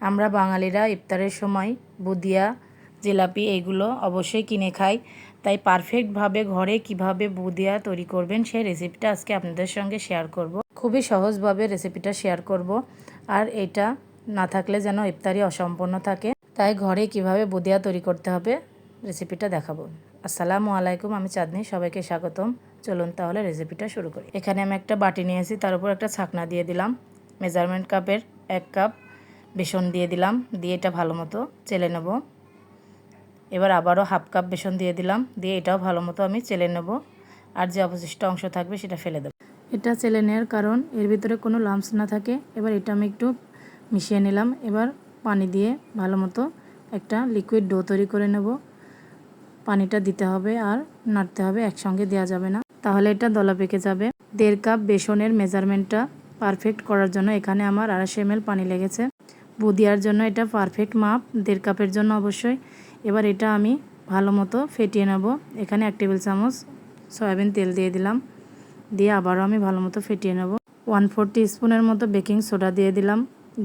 আমরা বাঙালিরা ইফতারের সময় বুদিয়া, জিলাপি এগুলো অবশ্যই কিনে খাই। তাই পারফেক্টভাবে ঘরে কীভাবে বুদিয়া তৈরি করবেন সেই রেসিপিটা আজকে আপনাদের সঙ্গে শেয়ার করব। খুবই সহজভাবে রেসিপিটা শেয়ার করব। আর এটা না থাকলে যেন ইফতারি অসম্পূর্ণ থাকে, তাই ঘরে কীভাবে বুদিয়া তৈরি করতে হবে রেসিপিটা দেখাবো। আসসালামু আলাইকুম, আমি চাঁদনি, সবাইকে স্বাগতম। চলুন তাহলে রেসিপিটা শুরু করি। এখানে আমি একটা বাটি নিয়েছি, তার উপর একটা ছাকনা দিয়ে দিলাম। মেজারমেন্ট কাপের এক কাপ বেসন দিয়ে দিলাম, দিয়ে এটা ভালো মতো চেলে নেব। এবার আবারও হাফ কাপ বেসন দিয়ে দিলাম, দিয়ে এটাও ভালো মতো আমি চেলে নেব। আর যে অবশিষ্ট অংশ থাকবে সেটা ফেলে দেবো। এটা চেলে নেওয়ার কারণ এর ভিতরে কোনো লামস না থাকে। এবার এটা আমি একটু মিশিয়ে নিলাম। এবার পানি দিয়ে ভালো মতো একটা লিকুইড ডো তৈরি করে নেব। পানিটা দিতে হবে আর নাড়তে হবে, একসঙ্গে দেওয়া যাবে না। তাহলে এটা দলা পেকে যাবে। দেড় কাপ বেসনের মেজারমেন্টটা পারফেক্ট করার জন্য এখানে আমার আড়াইশো এম পানি লেগেছে। বুদিয়ার জন্য এটা পারফেক্ট মাপ, দেড় কাপের জন্য অবশ্যই। এবার এটা আমি ভালো মতো ফেটিয়ে নেব। এখানে এক টেবিল চামচ সয়াবিন তেল দিয়ে দিলাম। দিয়ে আবারও আমি ভালো মতো ফেটিয়ে নেব। ওয়ান ফোর স্পুনের মতো বেকিং সোডা দিয়ে দিলাম।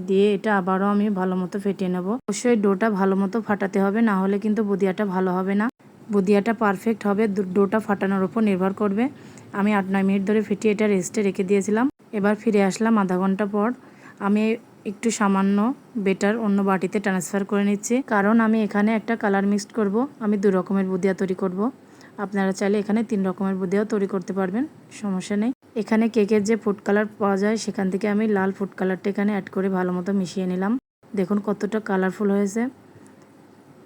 দিয়ে এটা আবারও আমি ভালো মতো ফেটিয়ে নেব। অবশ্যই ডোটা ভালো মতো ফাটাতে হবে, না হলে কিন্তু বুদিয়াটা ভালো হবে না। বুদিয়াটা পারফেক্ট হবে ডোটা ফাটানোর উপর নির্ভর করবে। আমি আট নয় মিনিট ধরে ফেটিয়ে এটা রেস্টে রেখে দিয়েছিলাম। এবার ফিরে আসলাম আধা ঘণ্টা পর। আমি একটু সামান্য বেটার অন্য বাটিতে ট্রান্সফার করে নিচ্ছি। কারণ আমি এখানে একটা কালার মিক্সড করব, আমি দু রকমের বুদিয়া তৈরি করব। আপনারা চাইলে এখানে তিন রকমের বুদিয়াও তৈরি করতে পারবেন, সমস্যা নেই। এখানে কেকের যে ফুড কালার পাওয়া যায়, সেখান থেকে আমি লাল ফুড কালারটা এখানে অ্যাড করে ভালো মতো মিশিয়ে নিলাম। দেখুন কতটা কালারফুল হয়েছে।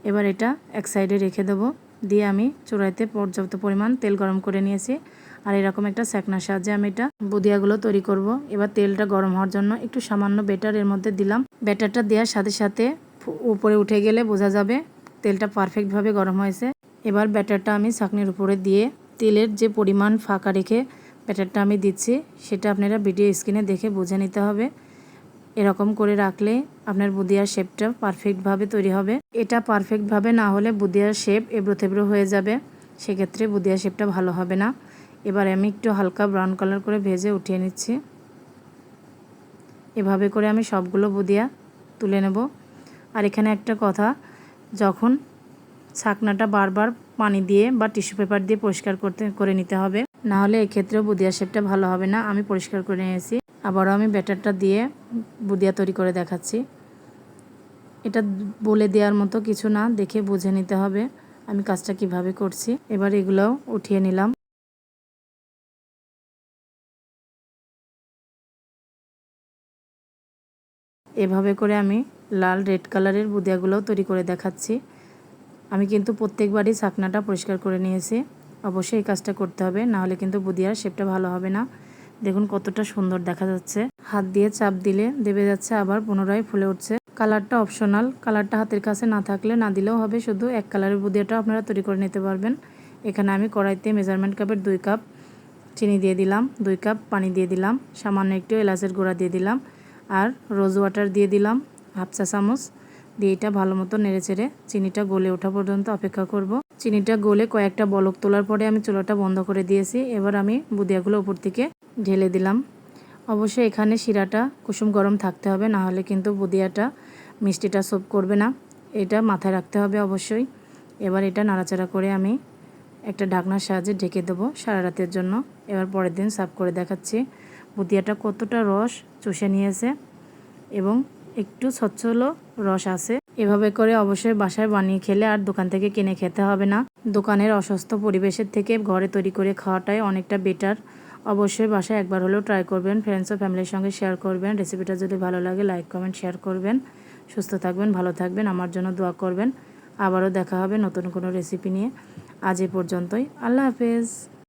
এবার এটা এক সাইডে রেখে দেবো। দিয়ে আমি চূড়াইতে পর্যাপ্ত পরিমাণ তেল গরম করে নিয়েছি। আর এরকম একটা স্যাকনার সাহায্যে আমি এটা বুদিয়াগুলো তৈরি করব। এবার তেলটা গরম হওয়ার জন্য একটু সামান্য বেটার এর মধ্যে দিলাম। ব্যাটারটা দেওয়ার সাথে সাথে উপরে উঠে গেলে বোঝা যাবে তেলটা পারফেক্টভাবে গরম হয়েছে। এবার ব্যাটারটা আমি ছাকনির উপরে দিয়ে তেলের যে পরিমাণ ফাঁকা রেখে ব্যাটারটা আমি দিচ্ছি, সেটা আপনারা ভিডিও স্ক্রিনে দেখে বুঝে নিতে হবে। এরকম করে রাখলে আপনার বুদিয়ার শেপটা পারফেক্টভাবে তৈরি হবে। এটা পারফেক্টভাবে না হলে বুদিয়ার শেপ এবড়ো থেবড়ো হয়ে যাবে। সেক্ষেত্রে বুদিয়ার শেপটা ভালো হবে না। এবার আমি একটু হালকা ব্রাউন কালার করে ভেজে উঠিয়ে নিচ্ছি। এভাবে করে আমি সবগুলো বুদিয়া তুলে নেব। আর এখানে একটা কথা, যখন ছাকনাটা বারবার পানি দিয়ে বা টিস্যু পেপার দিয়ে পরিষ্কার করতে, করে নিতে হবে, না হলে এক্ষেত্রেও বুদিয়া শেপটা ভালো হবে না। আমি পরিষ্কার করে নিয়েছি। আবারও আমি ব্যাটারটা দিয়ে বুদিয়া তৈরি করে দেখাচ্ছি। এটা বলে দেওয়ার মতো কিছু না, দেখে বুঝে নিতে হবে আমি কাজটা কীভাবে করছি। এবার এগুলোও উঠিয়ে নিলাম। এভাবে করে আমি লাল, রেড কালারের বুদিয়াগুলোও তৈরি করে দেখাচ্ছি। আমি কিন্তু প্রত্যেকবারই ছাকনাটা পরিষ্কার করে নিয়েছি। অবশ্যই এই কাজটা করতে হবে নাহলে কিন্তু বুদিয়ার শেপটা ভালো হবে না। দেখুন কতটা সুন্দর দেখা যাচ্ছে। হাত দিয়ে চাপ দিলে দেবে যাচ্ছে, আবার পুনরায় ফুলে উঠছে। কালারটা অপশনাল, কালারটা হাতের কাছে না থাকলে না দিলেও হবে, শুধু এক কালারের বুদিয়াটা আপনারা তৈরি করে নিতে পারবেন। এখানে আমি কড়াইতে মেজারমেন্ট কাপের দুই কাপ চিনি দিয়ে দিলাম, দুই কাপ পানি দিয়ে দিলাম, সামান্য একটু এলাচের গুঁড়া দিয়ে দিলাম। আর রোজ ওয়াটার দিয়ে দিলাম হাফ চা চামচ। দিয়ে এটা ভালো মতো নেড়ে চেড়ে চিনিটা গলে ওঠা পর্যন্ত অপেক্ষা করব। চিনিটা গলে কয়েকটা বলক তোলার পরে আমি চুলাটা বন্ধ করে দিয়েছি। এবার আমি বুদিয়াগুলো উপর থেকে ঢেলে দিলাম। অবশ্যই এখানে শিরাটা কুসুম গরম থাকতে হবে, না হলে কিন্তু বুদিয়াটা মিষ্টিটা সোপ করবে না। এটা মাথায় রাখতে হবে অবশ্যই। এবার এটা নাড়াচাড়া করে আমি একটা ঢাকনার সাহায্যে ঢেকে দেবো সারা রাতের জন্য। এবার পরের দিন সাফ করে দেখাচ্ছি। বুদিয়াটা কতটা রস চষে নিয়েছে এবং একটু স্বচ্ছল রস আছে। এভাবে করে অবশ্যই বাসায় বানিয়ে খেলে আর দোকান থেকে কিনে খেতে হবে না। দোকানের অসুস্থ পরিবেশের থেকে ঘরে তৈরি করে খাওয়াটাই অনেকটা বেটার অবশ্যই বাসায় একবার হলেও ট্রাই করবেন ফ্রেন্ডস ও ফ্যামিলির সঙ্গে শেয়ার করবেন। রেসিপিটা যদি ভালো লাগে লাইক কমেন্ট শেয়ার করবেন। সুস্থ থাকবেন, ভালো থাকবেন, আমার জন্য দোয়া করবেন। আবারও দেখা হবে নতুন কোনো রেসিপি নিয়ে। আজ এ পর্যন্তই। আল্লাহ হাফেজ।